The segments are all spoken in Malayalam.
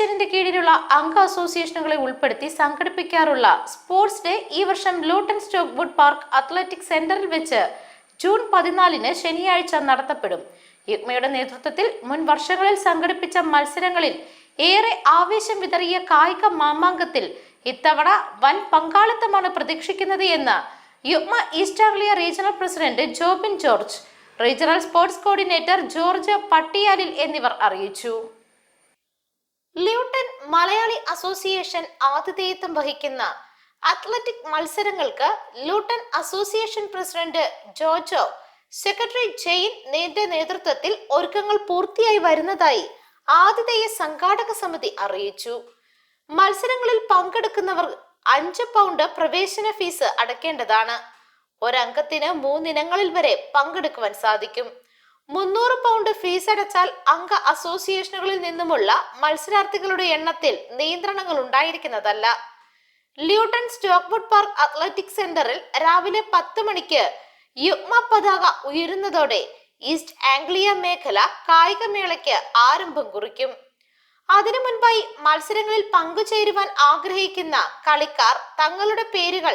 മിഷനിന്റെ കീഴിലുള്ള അംഗ അസോസിയേഷനുകളെ ഉൾപ്പെടുത്തി സംഘടിപ്പിക്കാറുള്ള സ്പോർട്സ് ഡേ ഈ വർഷം Luton Stockwood Park athletic സെന്ററിൽ വെച്ച് ജൂൺ പതിനാലിന് ശനിയാഴ്ച നടത്തപ്പെടും. യുഗ്മയുടെ നേതൃത്വത്തിൽ മുൻ വർഷങ്ങളിൽ സംഘടിപ്പിച്ച മത്സരങ്ങളിൽ ഏറെ ആവേശം വിതറിയ കായിക മാമാങ്കത്തിൽ ഇത്തവണ വൻ പങ്കാളിത്തമാണ് പ്രതീക്ഷിക്കുന്നത് എന്ന് യുഗ്മ East Anglia regional president Jobin George regional sports coordinator George പട്ടിയാലിൽ എന്നിവർ അറിയിച്ചു. മലയാളി അസോസിയേഷൻ ആതിഥേയത്വം വഹിക്കുന്ന അത്ലറ്റിക് മത്സരങ്ങൾക്ക് Luton association president Jojo secretary Jain നേന്റെ നേതൃത്വത്തിൽ ഒരുക്കങ്ങൾ പൂർത്തിയായി വരുന്നതായി ആതിഥേയ സംഘാടക സമിതി അറിയിച്ചു. മത്സരങ്ങളിൽ പങ്കെടുക്കുന്നവർ അഞ്ച് പൗണ്ട് പ്രവേശന ഫീസ് അടയ്ക്കേണ്ടതാണ് ഒരംഗത്തിന് മൂന്നിനങ്ങളിൽ വരെ പങ്കെടുക്കുവാൻ സാധിക്കും. മുന്നൂറ് പൗണ്ട് ഫീസ് അടച്ചാൽ അംഗ അസോസിയേഷനുകളിൽ നിന്നുമുള്ള മത്സരാർത്ഥികളുടെ എണ്ണത്തിൽ നിയന്ത്രണങ്ങൾ ഉണ്ടായിരിക്കുന്നതല്ല. ല്യൂട്ടൺ സ്റ്റോക്ക്വുഡ് പാർക്ക് അത്ലറ്റിക് സെന്ററിൽ രാവിലെ പത്ത് മണിക്ക് യുഗ്മ പതാക ഉയരുന്നതോടെ ഈസ്റ്റ് ആംഗ്ലിയ മേഖല കായികമേളയ്ക്ക് ആരംഭം കുറിക്കും. അതിനു മുൻപായി മത്സരങ്ങളിൽ പങ്കുചേരുവാൻ ആഗ്രഹിക്കുന്ന കളിക്കാർ തങ്ങളുടെ പേരുകൾ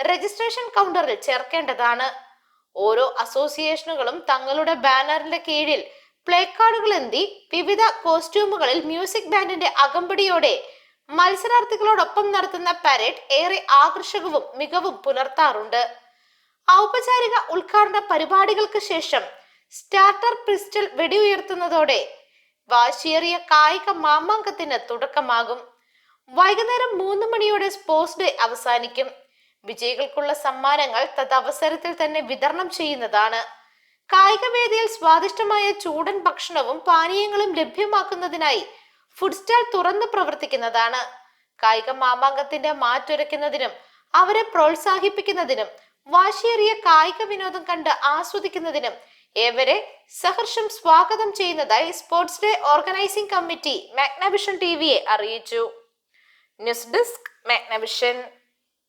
രജിസ്ട്രേഷൻ കൗണ്ടറിൽ ചേർക്കേണ്ടതാണ്. ഓരോ അസോസിയേഷനുകളും തങ്ങളുടെ ബാനറിന്റെ കീഴിൽ പ്ലേ കാർഡുകൾ എന്തി വിവിധ കോസ്റ്റ്യൂമുകളിൽ മ്യൂസിക് ബാൻഡിന്റെ അകമ്പടിയോടെ മത്സരാർത്ഥികളോടൊപ്പം നടത്തുന്ന പരേഡ് ഏറെ ആകർഷകവും മികവും പുലർത്താറുണ്ട്. ഔപചാരിക ഉദ്ഘാടന പരിപാടികൾക്ക് ശേഷം സ്റ്റാർട്ടർ പിസ്റ്റൽ വെടിയുയർത്തുന്നതോടെ വാശിയേറിയ കായിക മാമാങ്കത്തിന് തുടക്കമാകും. വൈകുന്നേരം മൂന്ന് മണിയോടെ സ്പോർട്സ് ഡേ അവസാനിക്കും. വിജയികൾക്കുള്ള സമ്മാനങ്ങൾ തദവസരത്തിൽ തന്നെ വിതരണം ചെയ്യുന്നതാണ്. കായികവേദിയിൽ സ്വാദിഷ്ടമായ ചൂടൻ ഭക്ഷണവും പാനീയങ്ങളും ലഭ്യമാക്കുന്നതിനായി ഫുഡ് സ്റ്റാൾ തുറന്നു പ്രവർത്തിക്കുന്നതാണ്. കായിക മാമാങ്കത്തിന്റെ മാറ്റുരയ്ക്കുന്നതിനും അവരെ പ്രോത്സാഹിപ്പിക്കുന്നതിനും വാശിയേറിയ കായിക വിനോദം കണ്ട് ആസ്വദിക്കുന്നതിനും ഏവരെ സഹർഷം സ്വാഗതം ചെയ്യുന്നതായി sports day organising committee Magnavision T വിയെ അറിയിച്ചു. News desk Magnavision